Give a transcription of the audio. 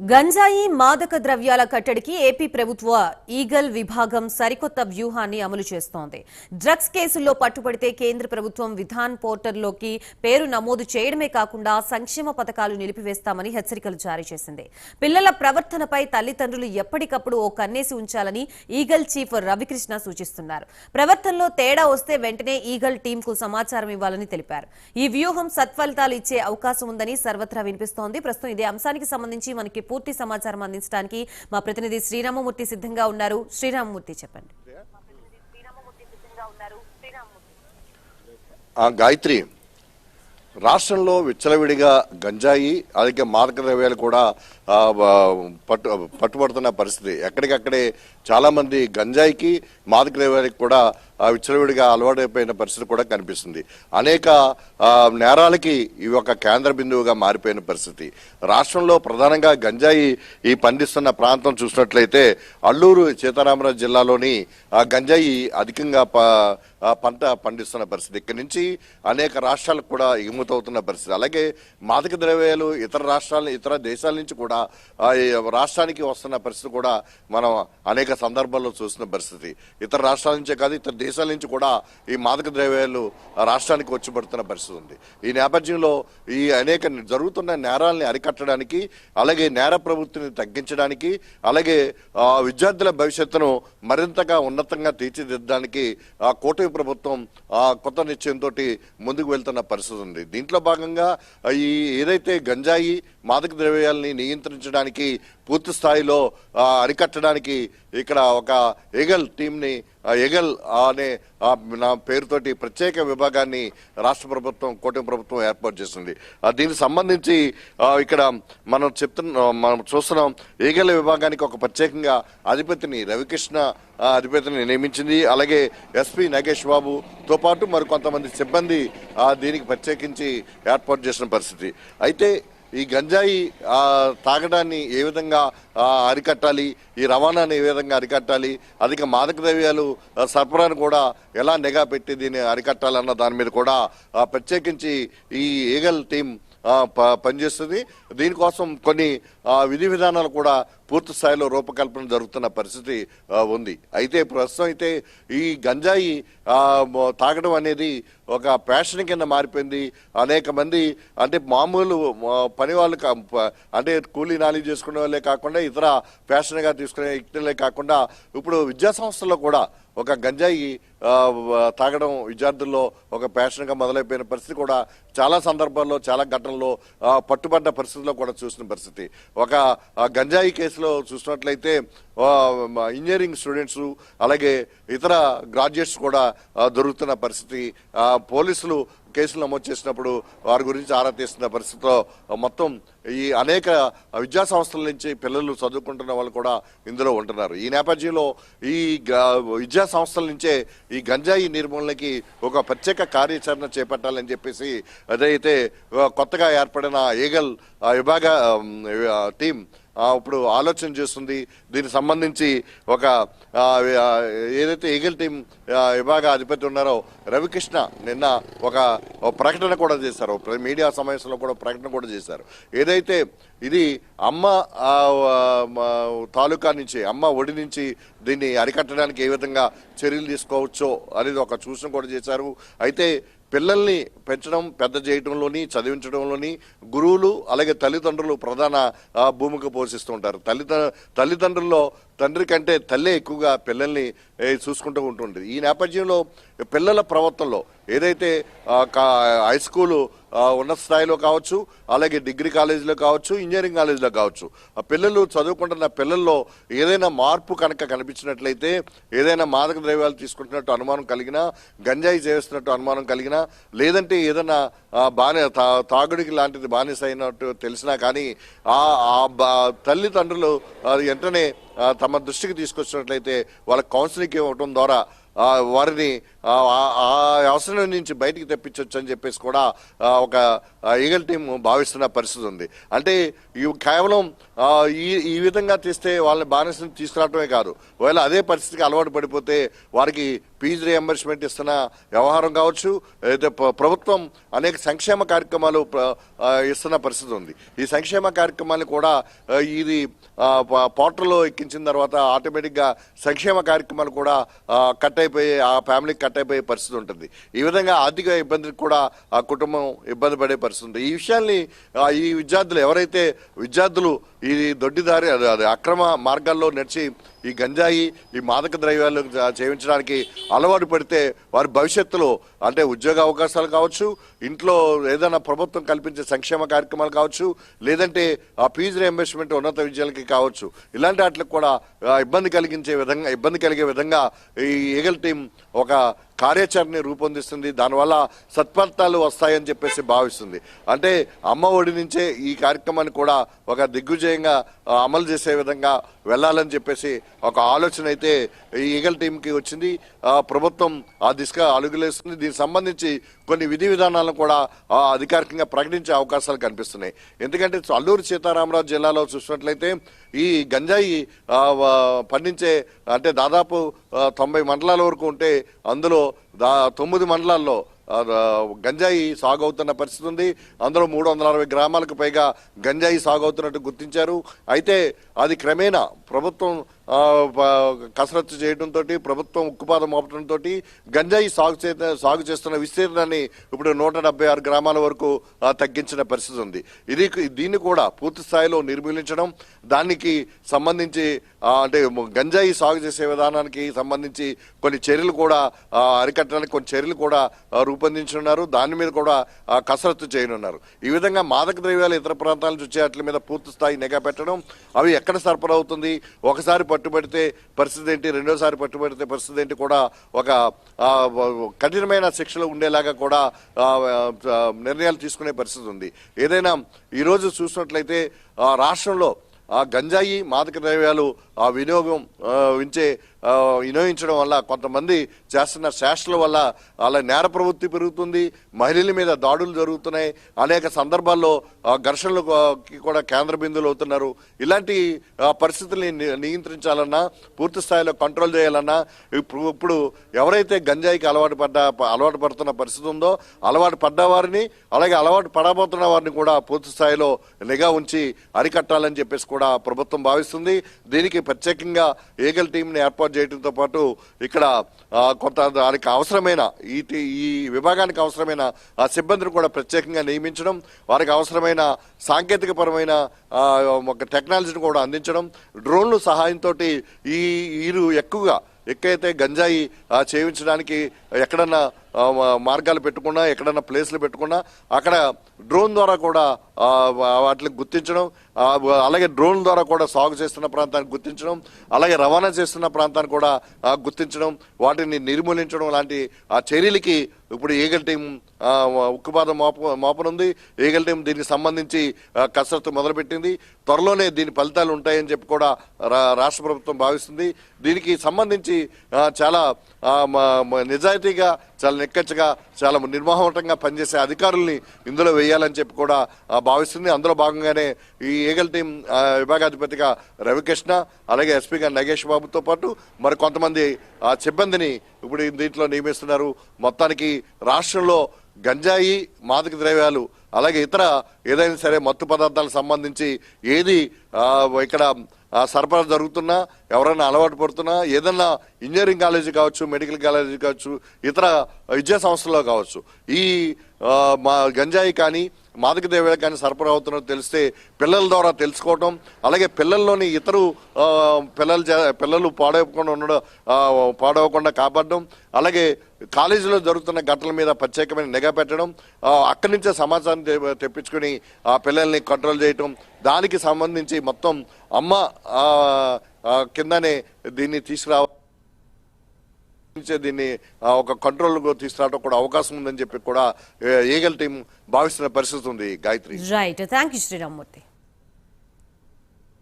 గంజాయి మాదక ద్రవ్యాల కట్టడికి ఏపీ ప్రభుత్వ ఈగల్ విభాగం సరికొత్త వ్యూహాన్ని అమలు చేస్తోంది. డ్రగ్స్ కేసుల్లో పట్టుబడితే కేంద్ర ప్రభుత్వం విధాన్ పోర్టల్లోకి పేరు నమోదు చేయడమే కాకుండా సంక్షేమ పథకాలు నిలిపివేస్తామని హెచ్చరికలు జారీ చేసింది. పిల్లల ప్రవర్తనపై తల్లిదండ్రులు ఎప్పటికప్పుడు ఓ కన్నేసి ఉంచాలని ఈగల్ చీఫ్ రవికృష్ణ సూచిస్తున్నారు. ప్రవర్తనలో తేడా వస్తే వెంటనే ఈగల్ టీంకు సమాచారం ఇవ్వాలని తెలిపారు. ఈ వ్యూహం సత్ఫలితాలు ఇచ్చే అవకాశం ఉందని సర్వత్రా వినిపిస్తోంది. ప్రస్తుతం ఇదే అంశానికి సంబంధించి మనకి పూర్తి సమాచారం అందించడానికి మా ప్రతినిధి శ్రీరామమూర్తి సిద్ధంగా ఉన్నారు. శ్రీరామమూర్తి చెప్పండి. ఆ గాయత్రి రాష్ట్రంలో విచ్చలవిడిగా గంజాయి అలాగే మాదక ద్రవ్యాలు కూడా పట్టు పట్టుబడుతున్న పరిస్థితి. ఎక్కడికక్కడే చాలామంది గంజాయికి మాదక ద్రవ్యాలకి కూడా విచ్చలవిడిగా అలవాటైపోయిన పరిస్థితి కూడా కనిపిస్తుంది. అనేక నేరాలకి ఇవి ఒక కేంద్ర బిందువుగా మారిపోయిన పరిస్థితి. రాష్ట్రంలో ప్రధానంగా గంజాయి ఈ పండిస్తున్న ప్రాంతం చూసినట్లయితే అల్లూరు సీతారామరాజు జిల్లాలోని ఆ గంజాయి అధికంగా ప- పంట పండిస్తున్న పరిస్థితి. ఇక్కడి నుంచి అనేక రాష్ట్రాలకు కూడా ఎగుమతవుతున్న పరిస్థితి. అలాగే మాదక ద్రవ్యాలు ఇతర రాష్ట్రాల ఇతర దేశాల నుంచి కూడా ఈ రాష్ట్రానికి వస్తున్న పరిస్థితి కూడా మనం అనేక సందర్భాల్లో చూసిన పరిస్థితి. ఇతర రాష్ట్రాల నుంచే కాదు ఇతర దేశాల నుంచి కూడా ఈ మాదక ద్రవ్యాలు రాష్ట్రానికి వచ్చి పడుతున్న పరిస్థితి ఉంది. ఈ నేపథ్యంలో ఈ అనేక జరుగుతున్న నేరాలని అరికట్టడానికి అలాగే నేర ప్రవృత్తిని తగ్గించడానికి అలాగే విద్యార్థుల భవిష్యత్తును మరింతగా ఉన్నతంగా తీర్చిదిద్దడానికి ఆ కూటమి ప్రభుత్వం ఆ కొత్త నిశ్చయంతో ముందుకు వెళ్తున్న పరిస్థితి ఉంది. దీంట్లో భాగంగా ఈ ఏదైతే గంజాయి మాదక ద్రవ్యాలని నియంత్రించడానికి పూర్తి స్థాయిలో అరికట్టడానికి ఇక్కడ ఒక ఎగల్ టీంని ఆ ఎగల్ అనే నా పేరుతోటి ప్రత్యేక విభాగాన్ని రాష్ట్ర ప్రభుత్వం కూటమి ప్రభుత్వం ఏర్పాటు చేసింది. ఆ దీనికి సంబంధించి ఇక్కడ మనం చెప్తున్న మనం చూస్తున్నాం ఏగల విభాగానికి ఒక ప్రత్యేకంగా అధిపతిని రవికృష్ణ ఆ, అధిపతిని నియమించింది. అలాగే ఎస్పీ నాగేష్ బాబుతో పాటు మరి కొంతమంది సిబ్బంది దీనికి ప్రత్యేకించి ఏర్పాటు చేసిన పరిస్థితి. అయితే ఈ గంజాయి తాగడాన్ని ఏ విధంగా అరికట్టాలి? ఈ రవాణాని ఏ విధంగా అరికట్టాలి? అధిక మాదక ద్రవ్యాలు సరఫరాను కూడా ఎలా నిఘా పెట్టి దీన్ని అరికట్టాలన్న దాని మీద కూడా ప్రత్యేకించి ఈ ఈగల్ టీం ప- పనిచేస్తుంది. దీనికోసం కొన్ని విధి విధానాలు కూడా పూర్తి స్థాయిలో రూపకల్పన జరుగుతున్న పరిస్థితి ఉంది. అయితే ప్రస్తుతం అయితే ఈ గంజాయి తాగడం అనేది ఒక ప్యాషన్ కింద మారిపోయింది. అనేక మంది అంటే మామూలు పని వాళ్ళు అంటే కూలీ నాలి చేసుకునే వాళ్ళే కాకుండా ఇతర ఫ్యాషన్గా తీసుకునే వ్యక్తులే కాకుండా ఇప్పుడు విద్యా సంస్థల్లో కూడా ఒక గంజాయి తాగడం విద్యార్థుల్లో ఒక ప్యాషన్గా మొదలైపోయిన పరిస్థితి కూడా చాలా సందర్భాల్లో చాలా ఘటనల్లో పట్టుబడ్డ పరిస్థితిలో కూడా చూసిన పరిస్థితి. ఒక గంజాయి కేసు కేసులో చూసినట్లయితే ఇంజనీరింగ్ స్టూడెంట్స్ అలాగే ఇతర గ్రాడ్యుయేట్స్ కూడా దొరుకుతున్న పరిస్థితి. పోలీసులు కేసులు నమోదు చేసినప్పుడు వారి గురించి ఆరా తీస్తున్న పరిస్థితిలో మొత్తం ఈ అనేక విద్యా సంస్థల నుంచి పిల్లలు చదువుకుంటున్న వాళ్ళు కూడా ఇందులో ఉంటున్నారు. ఈ నేపథ్యంలో ఈ గ- విద్యా సంస్థల నుంచే ఈ గంజాయి నిర్మూలనకి ఒక ప్రత్యేక కార్యాచరణ చేపట్టాలని చెప్పేసి అదైతే కొత్తగా ఏర్పడిన ఈగల్ విభాగ టీం ఇప్పుడు ఆలోచన చేస్తుంది. దీనికి సంబంధించి ఒక ఏదైతే ఈగల్ టీం విభాగ అధిపతి ఉన్నారో రవికృష్ణ నిన్న ఒక ప్రకటన కూడా చేశారు. మీడియా సమావేశంలో కూడా ప్రకటన కూడా చేశారు. ఏదైతే ఇది అమ్మ మా తాలూకా నుంచి అమ్మ ఒడి నుంచి దీన్ని అరికట్టడానికి ఏ విధంగా చర్యలు తీసుకోవచ్చో అనేది ఒక సూచన కూడా చేశారు. అయితే పిల్లల్ని పెంచడం పెద్ద చేయడంలోని చదివించడంలోని గురువులు అలాగే తల్లిదండ్రులు ప్రధాన భూమిక పోషిస్తూ ఉంటారు. తల్లిద తల్లిదండ్రుల్లో తండ్రి కంటే తల్లే ఎక్కువగా పిల్లల్ని చూసుకుంటూ ఉంటుంది ఈ నేపథ్యంలో పిల్లల ప్రవర్తనలో ఏదైతే కా- హై స్కూలు ఉన్నత స్థాయిలో కావచ్చు అలాగే డిగ్రీ కాలేజీలో కావచ్చు ఇంజనీరింగ్ కాలేజీలో కావచ్చు. ఆ పిల్లలు చదువుకుంటున్న పిల్లల్లో ఏదైనా మార్పు కనుక కనిపించినట్లయితే ఏదైనా మాదక ద్రవ్యాలు తీసుకుంటున్నట్టు అనుమానం కలిగినా గంజాయి చేస్తున్నట్టు అనుమానం కలిగినా లేదంటే ఏదైనా బాని బానే తాగుడికి లాంటిది బానిస అయినట్టు తెలిసినా కానీ ఆ ఆ బా- తల్లిదండ్రులు వెంటనే తమ దృష్టికి తీసుకొచ్చినట్లయితే వాళ్ళ కౌన్సిలింగ్ ఇవ్వటం ద్వారా వారిని ఆ అవసరం నుంచి బయటికి తెప్పించవచ్చు అని చెప్పేసి కూడా ఒక ఈగల్ టీం భావిస్తున్న పరిస్థితి ఉంది. అంటే ఇవి కేవలం ఈ ఈ విధంగా తీస్తే వాళ్ళని బానిసని తీసుకురావటమే కాదు. ఒకవేళ అదే పరిస్థితికి అలవాటు పడిపోతే వారికి ఫీజు రియంబర్స్మెంట్ ఇస్తున్న వ్యవహారం కావచ్చు అయితే ప్రభుత్వం అనేక సంక్షేమ కార్యక్రమాలు ఇస్తున్న పరిస్థితి ఉంది. ఈ సంక్షేమ కార్యక్రమాలు కూడా ఇది పోర్టల్లో ఎక్కించిన తర్వాత ఆటోమేటిక్గా సంక్షేమ కార్యక్రమాలు కూడా కట్ అయిపోయే ఆ ఫ్యామిలీకి కట్ అయిపోయే పరిస్థితి ఉంటుంది. ఈ విధంగా ఆర్థిక ఇబ్బందికి కూడా ఆ కుటుంబం ఇబ్బంది పడే పరిస్థితి ఉంది ఈ విషయాల్ని ఈ విద్యార్థులు ఎవరైతే విద్యార్థులు ఈ దొడ్డిదారి అది- అది అక్రమ మార్గాల్లో నడిచి ఈ గంజాయి ఈ మాదక ద్రవ్యాలు సేవించడానికి అలవాటు పడితే వారి భవిష్యత్తులో అంటే ఉద్యోగ అవకాశాలు కావచ్చు ఇంట్లో ఏదైనా ప్రభుత్వం కల్పించే సంక్షేమ కార్యక్రమాలు కావచ్చు లేదంటే ఆ ఫీజు రియంబర్స్మెంట్ ఉన్నత విద్యలకి కావచ్చు. ఇలాంటి వాటికి కూడా ఇబ్బంది కలిగించే విధంగా ఇబ్బంది కలిగే విధంగా ఈ ఈగల్ టీం ఒక కార్యాచరణని రూపొందిస్తుంది. దానివల్ల సత్ఫలితాలు వస్తాయని చెప్పేసి భావిస్తుంది. అంటే అమ్మ ఒడి నుంచే ఈ కార్యక్రమాన్ని కూడా ఒక దిగ్విజయంగా అమలు చేసే విధంగా వెళ్ళాలని చెప్పేసి ఒక ఆలోచన అయితే ఈ ఈగల్ టీంకి వచ్చింది. ఆ, ప్రభుత్వం ఆ దిశగా అలుగులేస్తుంది దీనికి సంబంధించి కొన్ని విధి విధానాలను కూడా అధికారికంగా ప్రకటించే అవకాశాలు కనిపిస్తున్నాయి. ఎందుకంటే అల్లూరు సీతారామరాజు జిల్లాలో చూసినట్లయితే ఈ గంజాయి పండించే అంటే దాదాపు తొంభై మండలాల వరకు ఉంటే అందులో దా తొమ్మిది మండలాల్లో గంజాయి సాగు అవుతున్న పరిస్థితి ఉంది. అందులో మూడు వందల అరవై గ్రామాలకు పైగా గంజాయి సాగు అవుతున్నట్టు గుర్తించారు. అయితే అది క్రమేణా ప్రభుత్వం కసరత్తు చేయడంతో ప్రభుత్వం ఉక్కుపాదం మోపడంతో గంజాయి సాగు చే సాగు చేస్తున్న విస్తీర్ణాన్ని ఇప్పుడు నూట డెబ్బై ఆరు గ్రామాల వరకు తగ్గించిన పరిస్థితి ఉంది. ఇది దీన్ని కూడా పూర్తి స్థాయిలో నిర్మూలించడం దానికి సంబంధించి అంటే గంజాయి సాగు చేసే విధానానికి సంబంధించి కొన్ని చర్యలు కూడా అరికట్టడానికి కొన్ని చర్యలు కూడా ఆ, రూపొందించున్నారు దాని మీద కూడా కసరత్తు చేయనున్నారు. ఈ విధంగా మాదక ద్రవ్యాలు ఇతర ప్రాంతాల నుంచి వచ్చే వాటి మీద పూర్తి స్థాయి నిఘా పెట్టడం అవి ఎక్కడ సరఫరా అవుతుంది? ఒకసారి పట్టుబడితే పరిస్థితి ఏంటి? రెండోసారి పట్టుబడితే పరిస్థితి ఏంటి? కూడా ఒక కఠినమైన శిక్షలు ఉండేలాగా కూడా నిర్ణయాలు తీసుకునే పరిస్థితి ఉంది. ఏదైనా ఈరోజు చూసినట్లయితే ఆ, రాష్ట్రంలో ఆ గంజాయి మాదక ద్రవ్యాలు ఆ వినియోగం ఉంచే వినియోగించడం వల్ల కొంతమంది చేస్తున్న శాస్త్రాల వల్ల వాళ్ళ నేర ప్రవృత్తి పెరుగుతుంది మహిళల మీద దాడులు జరుగుతున్నాయి అనేక సందర్భాల్లో ఆ, ఘర్షణలు కూడా కేంద్ర బిందువులు అవుతున్నారు. ఇలాంటి పరిస్థితుల్ని ని- నియంత్రించాలన్నా పూర్తి స్థాయిలో కంట్రోల్ చేయాలన్నా ఇప్పుడు ఇప్పుడు ఎవరైతే గంజాయికి అలవాటు పడ్డ అలవాటు పడుతున్న పరిస్థితి ఉందో అలవాటు పడ్డ వారిని అలాగే అలవాటు పడబోతున్న వారిని కూడా పూర్తి స్థాయిలో నిఘా ఉంచి అరికట్టాలని చెప్పేసి కూడా ప్రభుత్వం భావిస్తుంది. దీనికి ప్రత్యేకంగా ఏగల్ టీంని ఏర్పాటు చేయడంతో పాటు ఇక్కడ కొంత దానికి అవసరమైన ఈ ఈ విభాగానికి అవసరమైన ఆ సిబ్బందిని కూడా ప్రత్యేకంగా నియమించడం వారికి అవసరమైన సాంకేతికపరమైన పరమైన ఒక టెక్నాలజీని కూడా అందించడం డ్రోన్లు సహాయంతో ఈ వీరు ఎక్కువగా ఎక్కడైతే గంజాయి చేయించడానికి ఎక్కడన్నా మార్గాలు పెట్టుకున్నా ఎక్కడన్నా ప్లేస్లు పెట్టుకున్నా అక్కడ డ్రోన్ ద్వారా కూడా వాటిని గుర్తించడం అలాగే డ్రోన్ ద్వారా కూడా సాగు చేస్తున్న ప్రాంతాన్ని గుర్తించడం అలాగే రవాణా చేస్తున్న ప్రాంతాన్ని కూడా గుర్తించడం వాటిని నిర్మూలించడం లాంటి ఆ చర్యలకి ఇప్పుడు ఈగల్ టీం ఉక్కుపాదం మోప మోపనుంది. ఈగల్ టీం దీనికి సంబంధించి కసరత్తు మొదలుపెట్టింది. త్వరలోనే దీని ఫలితాలు ఉంటాయని చెప్పి కూడా రా- రాష్ట్ర ప్రభుత్వం భావిస్తుంది. దీనికి సంబంధించి చాలా నిజాయితీ మ- చాలా నిక్కచ్చగా చాలా నిర్మోహమాటంగా పనిచేసే అధికారుల్ని ఇందులో వేయాలని చెప్పి కూడా భావిస్తుంది. అందులో భాగంగానే ఈ ఏగల్ టీం విభాగాధిపతిగా రవికృష్ణ అలాగే ఎస్పీగా నగేష్ బాబుతో పాటు మరి కొంతమంది ఆ సిబ్బందిని ఇప్పుడు దీంట్లో నియమిస్తున్నారు. మొత్తానికి రాష్ట్రంలో గంజాయి మాదక ద్రవ్యాలు అలాగే ఇతర ఏదైనా సరే మత్తు పదార్థాలకు సంబంధించి ఏది ఇక్కడ సరఫరా జరుగుతున్నా ఎవరైనా అలవాటు పడుతున్నా ఏదన్నా ఇంజనీరింగ్ కాలేజీ కావచ్చు మెడికల్ కాలేజీ కావచ్చు ఇతర విద్యా సంస్థల్లో కావచ్చు. ఈ మా గంజాయి కానీ మాదక ద్రవ్యాలు కానీ సరఫరా అవుతున్నట్టు తెలిస్తే పిల్లల ద్వారా తెలుసుకోవటం అలాగే పిల్లల్లోని ఇతరు పిల్లలు పిల్లలు పాడవకుండా ఉండడం పాడవకుండా కాపాడడం అలాగే కాలేజీలో జరుగుతున్న ఘటనల మీద ప్రత్యేకమైన నిఘా పెట్టడం అక్కడి నుంచే సమాచారం తె- ఆ పిల్లల్ని కంట్రోల్ చేయటం దానికి సంబంధించి మొత్తం అమ్మ కిందనే దీన్ని తీసుకురావ దీన్ని ఒక కంట్రోల్ తీసుకురావడం కూడా అవకాశం ఉందని చెప్పి కూడా ఏగల్ ఈగల్ టీం భావిస్తున్న పరిస్థితి ఉంది Gayatri. Right thank you Srirammurthy